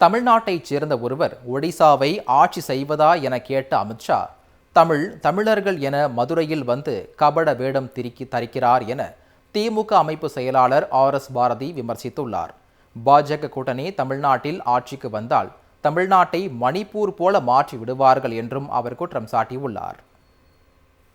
தமிழ்நாட்டைச் சேர்ந்த ஒருவர் ஒடிசாவை ஆட்சி செய்வதா என கேட்ட அமித்ஷா தமிழ் தமிழர்கள் என மதுரையில் வந்து கபட வேடம் திரிக்கி தரிக்கிறார் என திமுக அமைப்பு செயலாளர் ஆர். எஸ். பாரதி விமர்சித்துள்ளார். பாஜக கூட்டணி தமிழ்நாட்டில் ஆட்சிக்கு வந்தால் தமிழ்நாட்டை மணிப்பூர் போல மாற்றி விடுவார்கள் என்றும் அவர் குற்றம் சாட்டியுள்ளார்.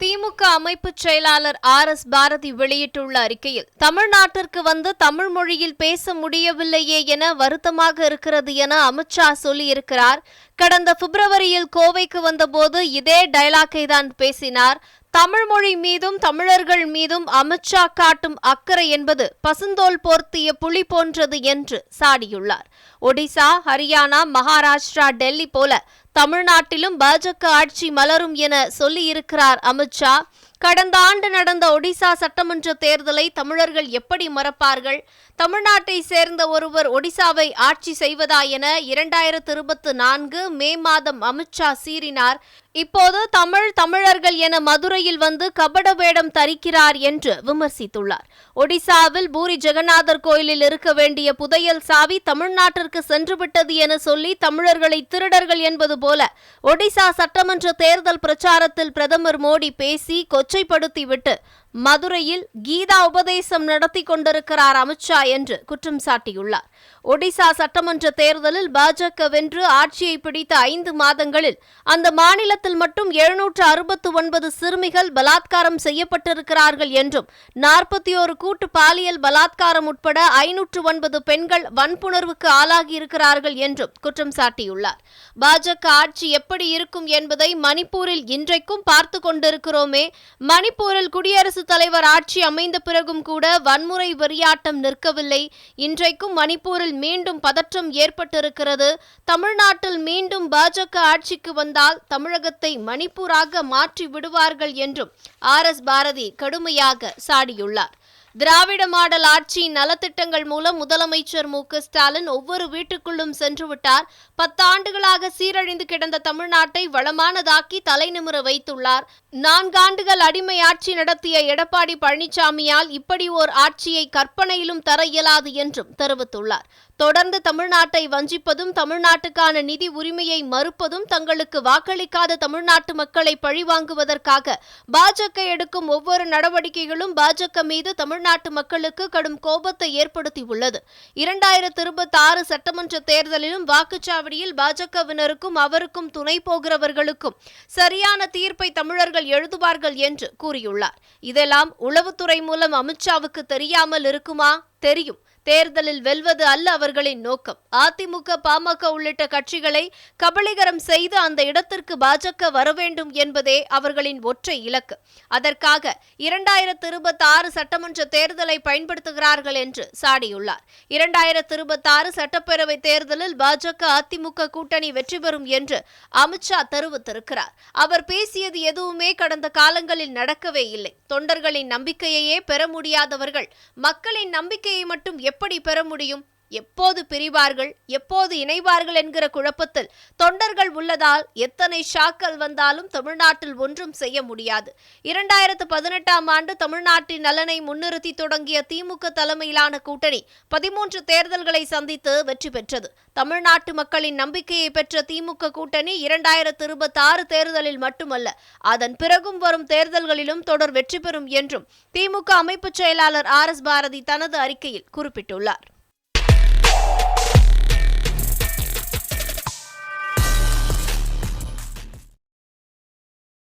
திமுக அமைப்பு செயலாளர் ஆர் எஸ் பாரதி வெளியிட்டுள்ள அறிக்கையில் தமிழ்நாட்டிற்கு வந்து தமிழ் மொழியில் பேச முடியவில்லையே என வருத்தமாக இருக்கிறது என அமித்ஷா சொல்லியிருக்கிறார். கடந்த பிப்ரவரியில் கோவைக்கு வந்தபோது இதே டயலாக்கை தான் பேசினார். தமிழ் மொழி மீதும் தமிழர்கள் மீதும் அமித்ஷா காட்டும் அக்கறை என்பது பசுந்தோல் போர்த்திய புலி போன்றது என்று சாடியுள்ளார். ஒடிசா ஹரியானா மகாராஷ்டிரா டெல்லி போல தமிழ்நாட்டிலும் பாஜக ஆட்சி மலரும் என சொல்லியிருக்கிறார் அமித்ஷா. கடந்த ஆண்டு நடந்த ஒடிசா சட்டமன்ற தேர்தலை தமிழர்கள் எப்படி மறப்பார்கள்? தமிழ்நாட்டை சேர்ந்த ஒருவர் ஒடிசாவை ஆட்சி செய்வதா என இரண்டாயிரத்து இருபத்தி நான்கு மே மாதம் அமித்ஷா சீறினார். இப்போது தமிழ் தமிழர்கள் என மதுரையில் வந்து கபட வேடம் தரிக்கிறார் என்று விமர்சித்துள்ளார். ஒடிசாவில் பூரி ஜெகநாதர் கோயிலில் இருக்க வேண்டிய புதையல் சாவி தமிழ்நாட்டிற்கு சென்றுவிட்டது என சொல்லி தமிழர்களை திருடர்கள் என்பது போல ஒடிசா சட்டமன்ற தேர்தல் பிரச்சாரத்தில் பிரதமர் மோடி பேசி கொச்சைப்படுத்திவிட்டு மதுரையில் கீதா உபதேசம் நடத்தி கொண்டிருக்கிறார் அமித்ஷா என்று குற்றம் சாட்டியுள்ளார். ஒடிசா சட்டமன்ற தேர்தலில் பாஜக வென்று ஆட்சியை பிடித்த ஐந்து மாதங்களில் அந்த மாநிலத்தில் மட்டும் எழுநூற்று அறுபத்து ஒன்பது சிறுமிகள் பலாத்காரம் செய்யப்பட்டிருக்கிறார்கள் என்றும் நாற்பத்தி ஒரு கூட்டு பாலியல் பலாத்காரம் உட்பட ஐநூற்று ஒன்பது பெண்கள் வன்புணர்வுக்கு ஆளாகியிருக்கிறார்கள் என்றும் குற்றம் சாட்டியுள்ளார். பாஜக ஆட்சி எப்படி இருக்கும் என்பதை மணிப்பூரில் இன்றைக்கும் பார்த்து கொண்டிருக்கிறோமே. மணிப்பூரில் குடியரசு குடியரசுத் தலைவர் ஆட்சி அமைந்த பிறகும் கூட வன்முறை வெறியாட்டம் நிற்கவில்லை. இன்றைக்கும் மணிப்பூரில் மீண்டும் பதற்றம் ஏற்பட்டிருக்கிறது. தமிழ்நாட்டில் மீண்டும் பாஜக ஆட்சிக்கு வந்தால் தமிழகத்தை மணிப்பூராக மாற்றி விடுவார்கள் என்றும் ஆர் எஸ் பாரதி கடுமையாக சாடியுள்ளார். திராவிட மாடல் ஆட்சி நலத்திட்டங்கள் மூலம் முதலமைச்சர் மு. க. ஸ்டாலின் ஒவ்வொரு வீட்டுக்குள்ளும் சென்று விட்டார். பத்தாண்டுகளாக சீரழிந்து கிடந்த தமிழ்நாட்டை வளமானதாக்கி தலைநிமிர வைத்துள்ளார். நான்காண்டுகள் அடிமை ஆட்சி நடத்திய எடப்பாடி பழனிசாமியால் இப்படி ஓர் ஆட்சியை கற்பனையிலும் தர இயலாது என்றும் தெரிவித்துள்ளார். தொடர்ந்து தமிழ்நாட்டை வஞ்சிப்பதும் தமிழ்நாட்டுக்கான நிதி உரிமையை மறுப்பதும் தங்களுக்கு வாக்களிக்காத தமிழ்நாட்டு மக்களை பழிவாங்குவதற்காக பாஜக எடுக்கும் ஒவ்வொரு நடவடிக்கைகளும் பாஜக மீது தமிழ் தமிழ்நாட்டு மக்களுக்கு கடும் கோபத்தை ஏற்படுத்தியுள்ளது. இரண்டாயிரத்தி இருபத்தி ஆறு சட்டமன்ற தேர்தலிலும் வாக்குச்சாவடியில் பாஜகவினருக்கும் அவருக்கும் துணை போகிறவர்களுக்கும் சரியான தீர்ப்பை தமிழர்கள் எழுதுவார்கள் என்று கூறியுள்ளார். இதெல்லாம் உளவுத்துறை மூலம் அமித்ஷாவுக்கு தெரியாமல் இருக்குமா? தெரியும். தேர்தலில் வெல்வது அல்ல அவர்களின் நோக்கம். அதிமுக பாமக உள்ளிட்ட கட்சிகளை கபலீகரம் செய்து அந்த இடத்திற்கு பாஜக வர வேண்டும் என்பதே அவர்களின் ஒற்றை இலக்கு. அதற்காக இரண்டாயிரத்து இருபத்தி ஆறு சட்டமன்ற தேர்தலை பயன்படுத்துகிறார்கள் என்று சாடியுள்ளார். இரண்டாயிரத்து இருபத்தி ஆறு சட்டப்பேரவை தேர்தலில் பாஜக அதிமுக கூட்டணி வெற்றி பெறும் என்று அமித்ஷா தெரிவித்திருக்கிறார். அவர் பேசியது எதுவுமே கடந்த காலங்களில் நடக்கவே இல்லை. தொண்டர்களின் நம்பிக்கையையே பெற முடியாதவர்கள் மக்களின் நம்பிக்கையை மட்டும் எப்படி பெற முடியும்? எப்போது பிரிவார்கள் எப்போது இணைவார்கள் என்கிற குழப்பத்தில் தொண்டர்கள் உள்ளதால் எத்தனை ஷாக்கள் வந்தாலும் தமிழ்நாட்டில் ஒன்றும் செய்ய முடியாது. இரண்டாயிரத்து பதினெட்டாம் ஆண்டு தமிழ்நாட்டின் நலனை முன்னிறுத்தி தொடங்கிய திமுக தலைமையிலான கூட்டணி பதிமூன்று தேர்தல்களை சந்தித்து வெற்றி பெற்றது. தமிழ்நாட்டு மக்களின் நம்பிக்கையை பெற்ற திமுக கூட்டணி இரண்டாயிரத்து இருபத்தி ஆறு தேர்தலில் மட்டுமல்ல அதன் பிறகும் வரும் தேர்தல்களிலும் தொடர் வெற்றி பெறும் என்றும் திமுக அமைப்பு செயலாளர் ஆர் எஸ் பாரதி தனது அறிக்கையில் குறிப்பிட்டுள்ளார்.